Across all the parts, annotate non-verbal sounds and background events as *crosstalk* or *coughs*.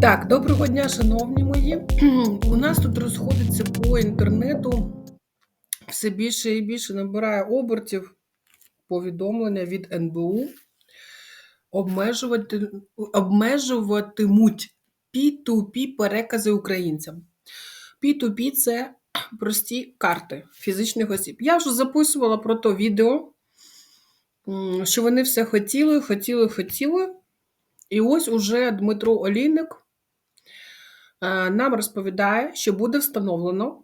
Так, доброго дня, шановні мої. У нас тут розходиться по інтернету все більше і більше набирає обертів повідомлення від НБУ. Обмежувати, обмежуватимуть P2P перекази українцям. P2P це прості карти фізичних осіб. Я вже записувала про то відео, що вони все хотіли, хотіли, хотіли. І ось уже Дмитро Олійник нам розповідає, що буде встановлено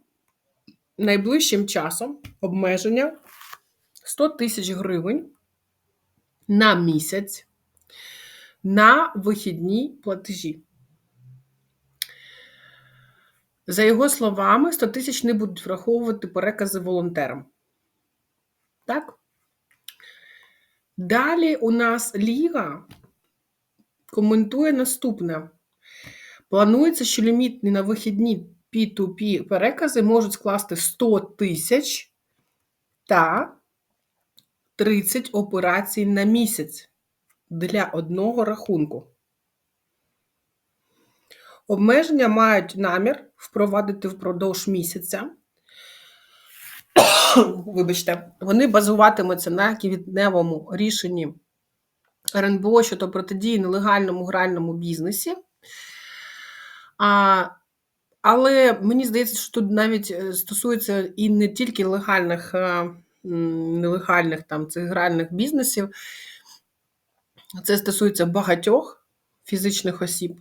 найближчим часом обмеження 100 тисяч гривень на місяць на вихідні платежі. За його словами, 100 тисяч не будуть враховувати перекази волонтерам. Так? Далі у нас Ліга коментує наступне. Планується, що лімітні на вихідні P2P перекази можуть скласти 100 тисяч та 30 операцій на місяць для одного рахунку. Обмеження мають намір впровадити впродовж місяця. Вибачте, вони базуватимуться на квітневому рішенні РНБО щодо протидії нелегальному гральному бізнесі. А, але мені здається, що тут навіть е, стосується і не тільки легальних, е, нелегальних там цих гральних бізнесів, це стосується багатьох фізичних осіб,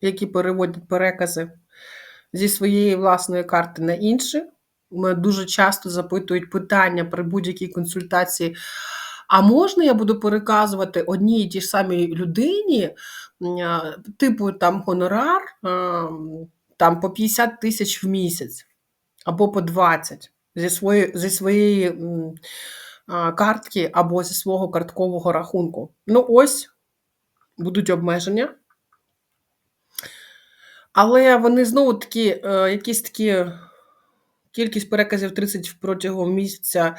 які переводять перекази зі своєї власної карти на інші. Мене дуже часто запитують питання при будь-якій консультації. А можна я буду переказувати одній і тій ж самій людині, типу там гонорар там по 50 тисяч в місяць або по 20 зі своєї, зі своєї картки або зі свого карткового рахунку. Ну, ось будуть обмеження. Але вони знову таки, е, якісь такі кількість переказів 30 протягом місяця,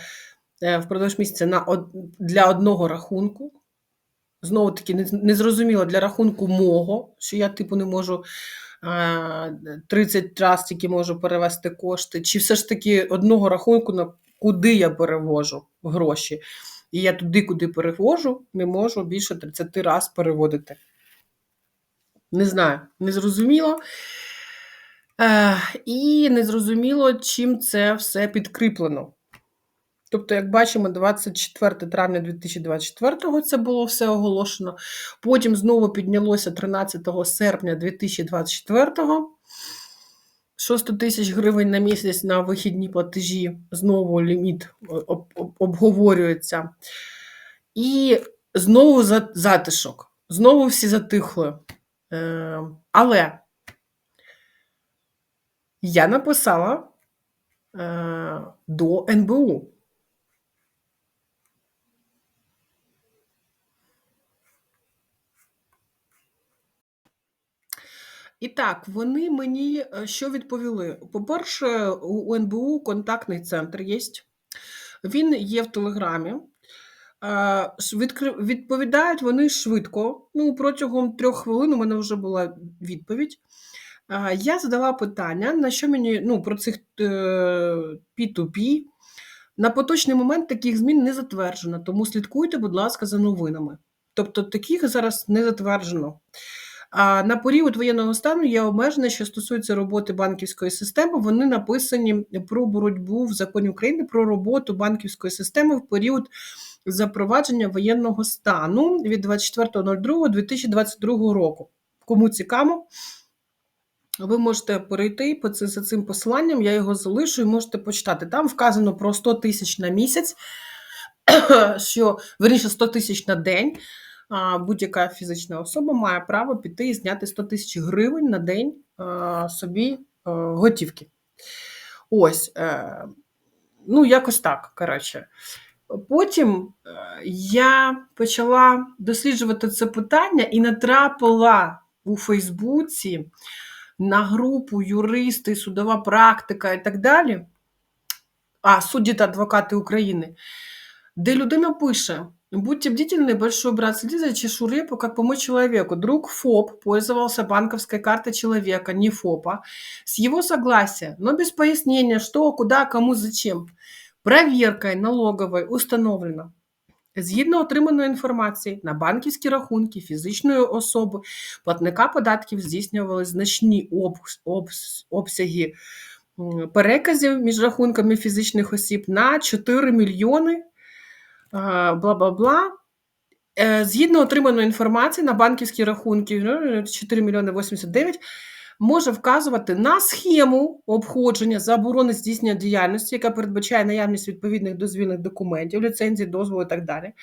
впродовж місяця на для одного рахунку. Знову таки, не, не для рахунку мого, що я, типу, не можу е, 30 разів тільки можу перевести кошти, чи все ж таки одного рахунку, на куди я перевожу гроші. І я туди, куди перевожу, не можу більше 30 разів переводити. Не знаю, не зрозуміло. Е, і незрозуміло, чим це все підкріплено. Тобто, як бачимо, 24 травня 2024 це було все оголошено. Потім знову піднялося 13 серпня 2024 що 100 тисяч гривень на місяць на вихідні платежі, знову ліміт об- обговорюється. І знову затишок. Знову всі затихли. Е, але я написала е, до НБУ. І так, вони мені е, що відповіли? По-перше, у НБУ контактний центр є. Він є в Телеграмі. Е, Відповідають вони швидко. Ну, протягом трьох хвилин у мене вже була відповідь. Е, Я задала питання, на що мені ну, про цих е, P2P. На поточний момент таких змін не затверджено, тому слідкуйте, будь ласка, за новинами. Тобто таких зараз не затверджено. А на період воєнного стану є обмеження, що стосуються роботи банківської системи. Вони написані про боротьбу в законі України про роботу банківської системи в період запровадження воєнного стану від 24.02.2022 року. Кому цікаво, ви можете перейти за цим посиланням, я його залишу і можете почитати. Там вказано про 100 тисяч на місяць, *clears throat* що верніше 100 тисяч на день. Будь-яка фізична особа має право піти і зняти 100 тисяч гривень на день собі готівки. Ось, е, ну, якось так, коротше. Потім е, я почала досліджувати це питання і натрапила у Фейсбуці на групу юристи, судова практика і так далі. А, судді та адвокати України, де людина пише: Будьте бдительны, большой брат следи за чешуре, как помочь человеку. Друг ФОП пользовался банковской картой человека, не ФОПа, с его согласия, но без пояснения, что, куда, кому, зачем. Проверкой налоговой установлено. Згідно отриманої інформації, на банківські рахунки фізичної особи платника податків здійснювали значні обс- обс- обсяги переказів між рахунками фізичних осіб на 4 мільйони а, бла-бла-бла. Е, Згідно отриманої інформації на банківські рахунки ну, 4 мільйони 89 може вказувати на схему обходження заборони здійснення діяльності, яка передбачає наявність відповідних дозвільних документів, ліцензій, дозволу і так далі.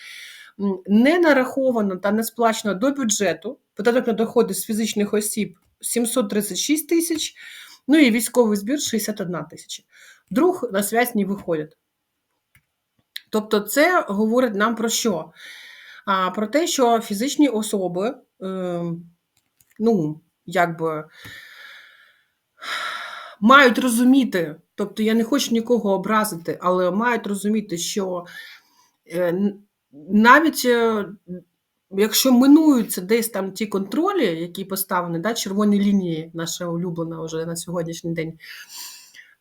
Не нараховано та не сплачено до бюджету податок на доходи з фізичних осіб 736 тисяч, ну і військовий збір 61 тисяча. Друг на связь не виходять. Тобто, це говорить нам про що? А, про те, що фізичні особи, е, ну, якби мають розуміти, тобто я не хочу нікого образити, але мають розуміти, що е, навіть е, якщо минуються десь там ті контролі, які поставлені, да, червоні лінії, наша улюблена вже на сьогоднішній день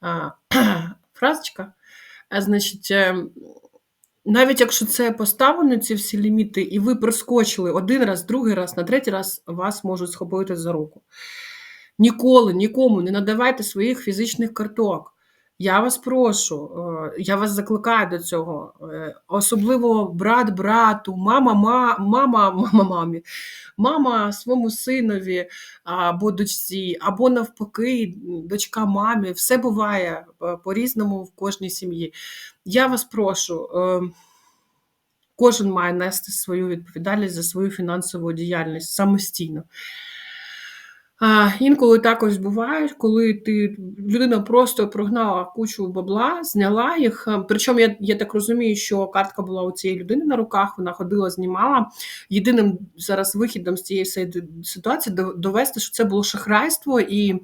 *clears throat* фразочка, значить, е, навіть якщо це поставлено, ці всі ліміти, і ви проскочили один раз, другий раз, на третій раз вас можуть схопити за руку. Ніколи нікому не надавайте своїх фізичних карток. Я вас прошу, е, я вас закликаю до цього. Е, Особливо брат брату, мама, ма, мама, мама мамі, мама своєму синові або дочці, або навпаки, дочка мамі. Все буває е, по-різному в кожній сім'ї. Я вас прошу, кожен має нести свою відповідальність за свою фінансову діяльність самостійно. А, інколи також буває, коли ти людина просто прогнала кучу бабла, зняла їх. е, Причому я, я так розумію, що картка була у цієї людини на руках, вона ходила, знімала. Єдиним зараз вихідом з цієї всієї ситуації довести, що це було шахрайство і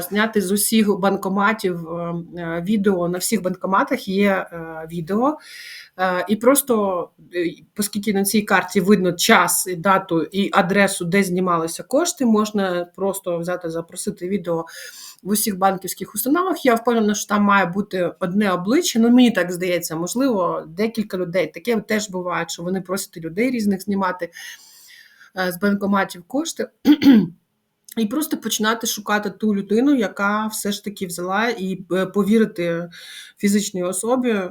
зняти з усіх банкоматів е, е, відео на всіх банкоматах є е, відео. І просто, оскільки на цій карті видно час, і дату і адресу, де знімалися кошти, можна просто взяти, запросити відео в усіх банківських установах. Я впевнена, що там має бути одне обличчя. Ну, мені так здається, можливо, декілька людей. Таке теж буває, що вони просять людей різних знімати з банкоматів кошти. І просто починати шукати ту людину, яка все ж таки взяла і е, повірити фізичній особі,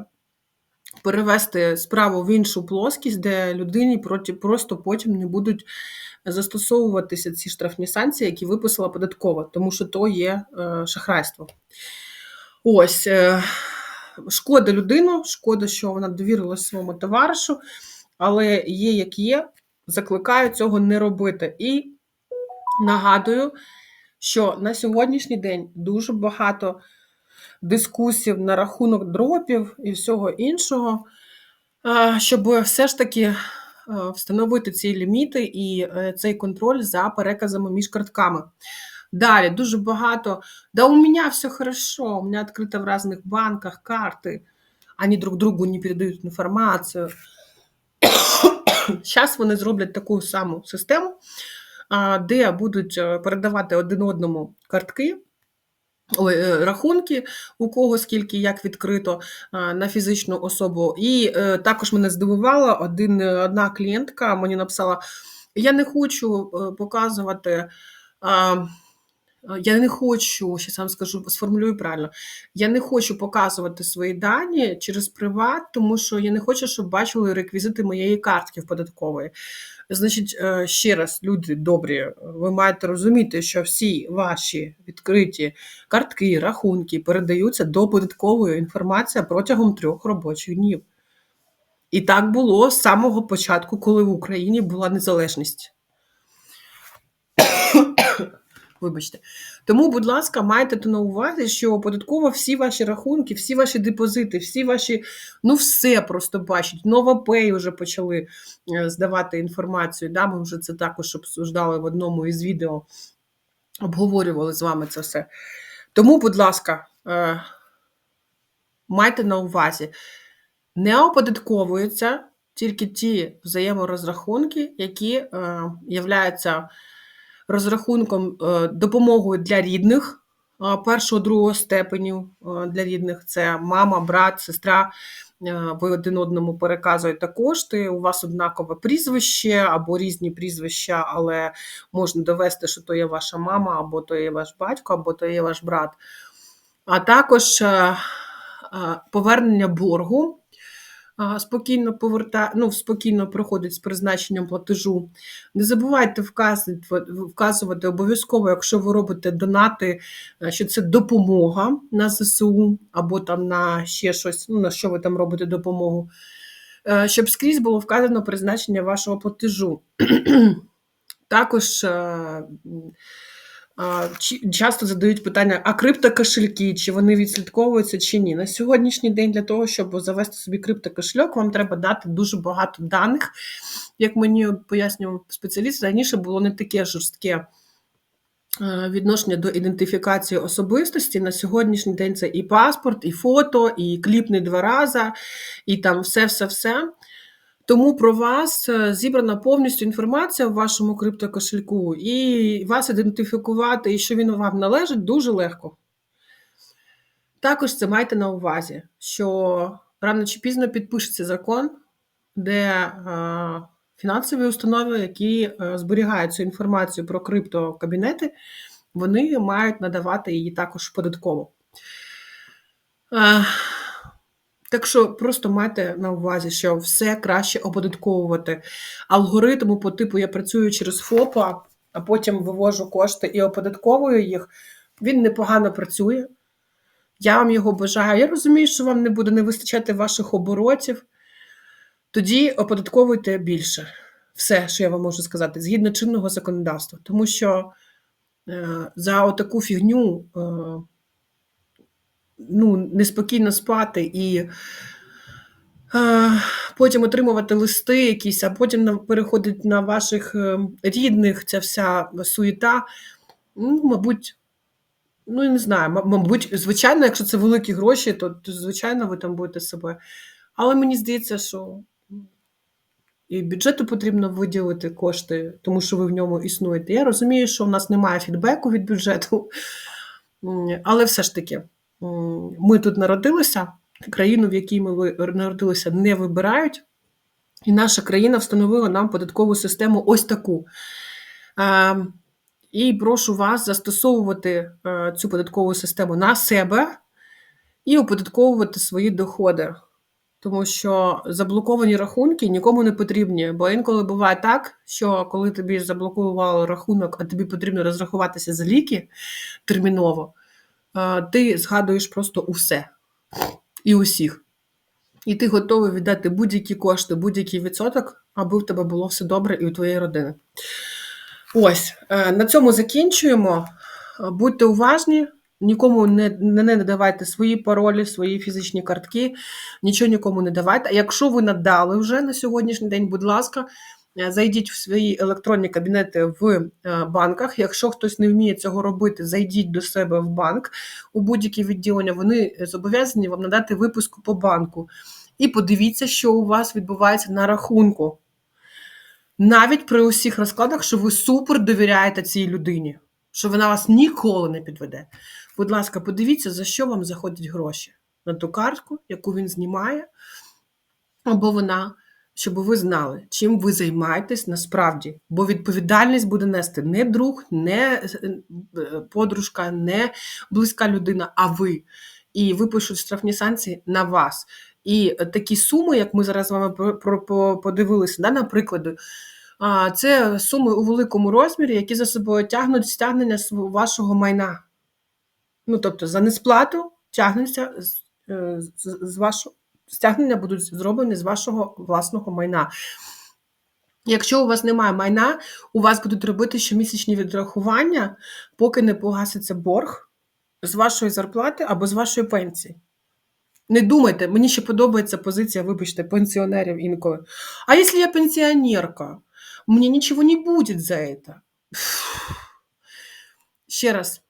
перевести справу в іншу плоскість, де людині просто потім не будуть застосовуватися ці штрафні санкції, які виписала податкова, тому що то є е, шахрайство. Ось е, шкода людину, шкода, що вона довірила своєму товаришу, але є як є. Закликаю цього не робити. І нагадую, що на сьогоднішній день дуже багато дискусій на рахунок дропів і всього іншого, щоб все ж таки е, встановити ці ліміти і е, цей контроль за переказами між картками. Далі дуже багато. Да, у мене все хорошо, у мене відкрито в різних банках карти, вони друг другу не передають інформацію. *coughs* Зараз вони зроблять таку саму систему, де будуть е, передавати один одному картки, е, рахунки, у кого скільки як відкрито на фізичну особу. І е, також мене здивувала один, одна клієнтка мені написала: я не хочу показувати. Я не хочу, ще сам скажу, сформулюю правильно. Я не хочу показувати свої дані через приват, тому що я не хочу, щоб бачили реквізити моєї картки в податкової. Значить, е, ще раз, люди добрі, ви маєте розуміти, що всі ваші відкриті картки, рахунки передаються до податкової інформації протягом трьох робочих днів. І так було з самого початку, коли в Україні була незалежність. Вибачте. Тому, будь ласка, майте на увазі, що податкова всі ваші рахунки, всі ваші депозити, всі ваші, ну все просто бачить. Новопей вже почали е, здавати інформацію. Да? Ми вже це також обсуждали в одному із відео, обговорювали з вами це все. Тому, будь ласка, е, майте на увазі, не оподатковується тільки ті взаєморозрахунки, які е, являються розрахунком е, допомогою для рідних е, першого другого степеню е, для рідних це мама, брат, сестра. Ви один одному переказуєте кошти, у вас однакове прізвище або різні прізвища, але можна довести, що то є ваша мама, або то є ваш батько, або то є ваш брат. А також повернення боргу спокійно поверта... ну, спокійно проходить з призначенням платежу. Не забувайте вказувати, обов'язково, якщо ви робите донати, е, що це допомога на ЗСУ або там на ще щось, ну, на що ви там робите допомогу, Е, щоб скрізь було вказано призначення вашого платежу. *clears throat* Також е, часто задають питання, а криптокошельки, чи вони відслідковуються чи ні. На сьогоднішній день для того, щоб завести собі криптокошельок, вам треба дати дуже багато даних. Як мені пояснював спеціаліст, раніше було не таке жорстке е, відношення до ідентифікації особистості. На сьогоднішній день це і паспорт, і фото, і кліпний два рази, і там все-все-все. Тому про вас е, зібрана повністю інформація в вашому криптокошельку, і вас ідентифікувати, і що він вам належить, дуже легко. Також це майте на увазі, що рано чи пізно підпишеться закон, де е, фінансові установи, які е, зберігають цю інформацію про криптокабінети, вони мають надавати її також податково. Так що просто майте на увазі, що все краще оподатковувати. Алгоритму по типу я працюю через ФОПа, а потім вивожу кошти і оподатковую їх. Він непогано працює. Я вам його бажаю. Я розумію, що вам не буде не вистачати ваших оборотів. Тоді оподатковуйте більше. Все, що я вам можу сказати, згідно чинного законодавства. Тому що е, за отаку фігню е, ну, неспокійно спати і е, потім отримувати листи якісь, а потім переходить на ваших е, рідних ця вся суєта. Ну, мабуть, ну я не знаю, мабуть, звичайно, якщо це великі гроші, то, то звичайно ви там будете себе. Але мені здається, що і бюджету потрібно виділити кошти, тому що ви в ньому існуєте. Я розумію, що в нас немає фідбеку від бюджету, але все ж таки, ми тут народилися, країну, в якій ми народилися, не вибирають, і наша країна встановила нам податкову систему ось таку. І прошу вас застосовувати е, цю податкову систему на себе і оподатковувати свої доходи. Тому що заблоковані рахунки нікому не потрібні. Бо інколи буває так, що коли тобі заблокували рахунок, а тобі потрібно розрахуватися за ліки терміново, ти згадуєш просто усе і усіх. І ти готовий віддати будь-які кошти, будь-який відсоток, аби в тебе було все добре і у твоєї родини. Ось е, на цьому закінчуємо. Е, Будьте уважні, нікому не, не, не надавайте свої паролі, свої фізичні картки, нічого нікому не давайте. А якщо ви надали вже на сьогоднішній день, будь ласка, зайдіть в свої електронні кабінети в е, банках. Якщо хтось не вміє цього робити, зайдіть до себе в банк у будь-які відділення. Вони зобов'язані вам надати випуску по банку. І подивіться, що у вас відбувається на рахунку. Навіть при усіх розкладах, що ви супер довіряєте цій людині, що вона вас ніколи не підведе. Будь ласка, подивіться, за що вам заходять гроші на ту картку, яку він знімає, або вона, щоб ви знали, чим ви займаєтесь насправді. Бо відповідальність буде нести не друг, не е, подружка, не близька людина, а ви. І випишуть штрафні санкції на вас. І такі суми, як ми зараз з вами подивилися, да, на прикладі, а, це суми у великому розмірі, які за собою тягнуть стягнення вашого майна. Ну, тобто, за несплату тягнеться з, е, з, з вашого стягнення будуть зроблені з вашого власного майна. Якщо у вас немає майна, у вас будуть робити щомісячні відрахування, поки не погаситься борг з вашої зарплати або з вашої пенсії. Не думайте, мені ще подобається позиція, вибачте, пенсіонерів інколи. А якщо я пенсіонерка, мені нічого не буде за це. Ще раз,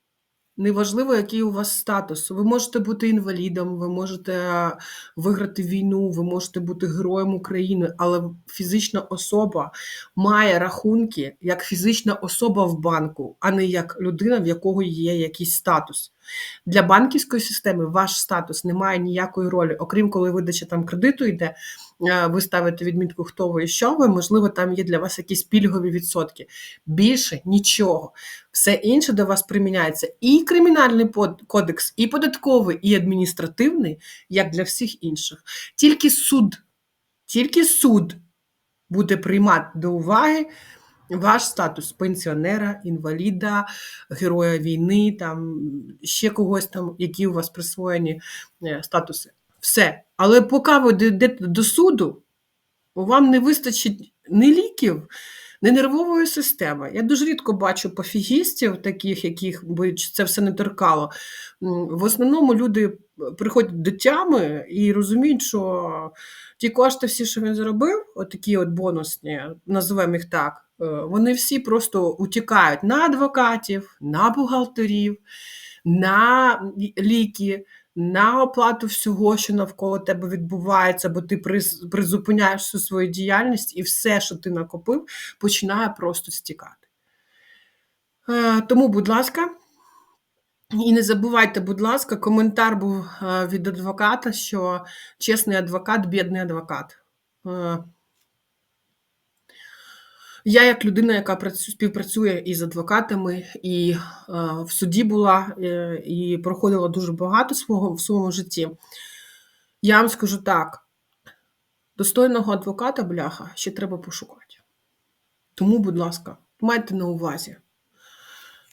Неважливо, який у вас статус. Ви можете бути інвалідом, ви можете виграти війну, ви можете бути героєм України, але фізична особа має рахунки як фізична особа в банку, а не як людина, в якого є якийсь статус. Для банківської системи ваш статус не має ніякої ролі, окрім коли видача там кредиту йде, е, ви ставите відмітку, хто ви і що ви, можливо, там є для вас якісь пільгові відсотки. Більше нічого. Все інше до вас приміняється і кримінальний кодекс, і податковий, і адміністративний, як для всіх інших. Тільки суд, тільки суд буде приймати до уваги ваш статус пенсіонера, інваліда, героя війни, там ще когось там, які у вас присвоєні е, статуси. Все. Але поки ви дійдете до суду, вам не вистачить ні ліків, ні нервової системи. Я дуже рідко бачу пофігістів, таких, яких би це все не торкало. В основному люди приходять до тями і розуміють, що ті кошти, всі, що він заробив, отакі от бонусні, називаємо їх так, е, вони всі просто утікають на адвокатів, на бухгалтерів, на ліки, на оплату всього, що навколо тебе відбувається, бо ти призупиняєш всю свою діяльність і все, що ти накопив, починає просто стікати. Е, Тому, будь ласка, і не забувайте, будь ласка, коментар був е, від адвоката, що чесний адвокат, бідний адвокат. Я, як людина, яка працю- співпрацює із адвокатами, і е, в суді була, е, і проходила дуже багато свого в своєму житті, я вам скажу так: достойного адвоката, бляха, ще треба пошукати. Тому, будь ласка, майте на увазі.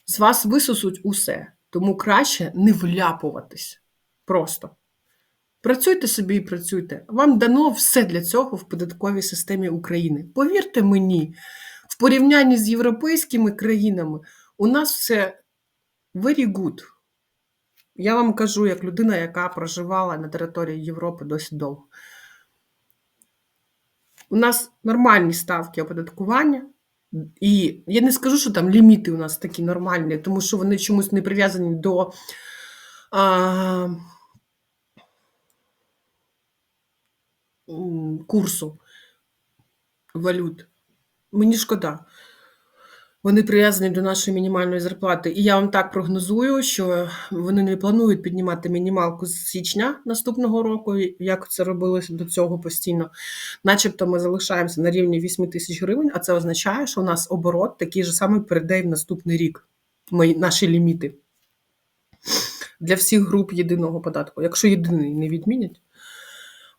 З вас висосуть усе, тому краще не вляпуватись. Просто. Працюйте собі і працюйте. Вам дано все для цього в податковій системі України. Повірте мені, в порівнянні з європейськими країнами у нас все very good. Я вам кажу, як людина, яка проживала на території Європи досить довго. У нас нормальні ставки оподаткування. І я не скажу, що там ліміти у нас такі нормальні, тому що вони чомусь не прив'язані до а, курсу валют. Мені шкода. Вони прив'язані до нашої мінімальної зарплати. І я вам так прогнозую, що вони не планують піднімати мінімалку з січня наступного року, як це робилося до цього постійно. Начебто ми залишаємося на рівні 8 тисяч гривень, а це означає, що у нас оборот такий же самий перейде в наступний рік. Мої, наші ліміти для всіх груп єдиного податку, якщо єдиний не відмінять.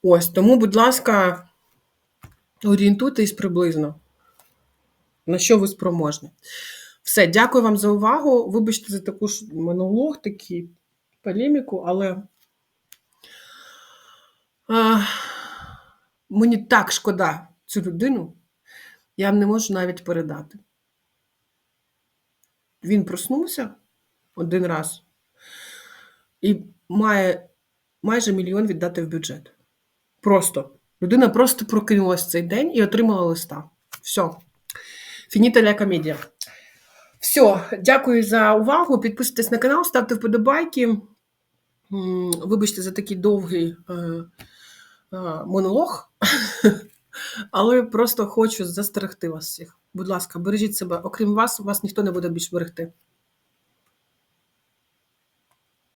Ось тому, будь ласка, орієнтуйтесь приблизно, на що ви спроможні. Все, дякую вам за увагу. Вибачте за таку ж монолог, такий полеміку, але а, мені так шкода цю людину, я не можу навіть передати. Він проснувся один раз і має майже мільйон віддати в бюджет. Просто. Людина просто прокинулась цей день і отримала листа. Все. Фініта ля комедія. Все, дякую за увагу. Підписуйтесь на канал, ставте вподобайки. Вибачте за такий довгий е, е, монолог. *laughs* Але просто хочу застерегти вас всіх. Будь ласка, бережіть себе. Окрім вас, вас ніхто не буде більш берегти.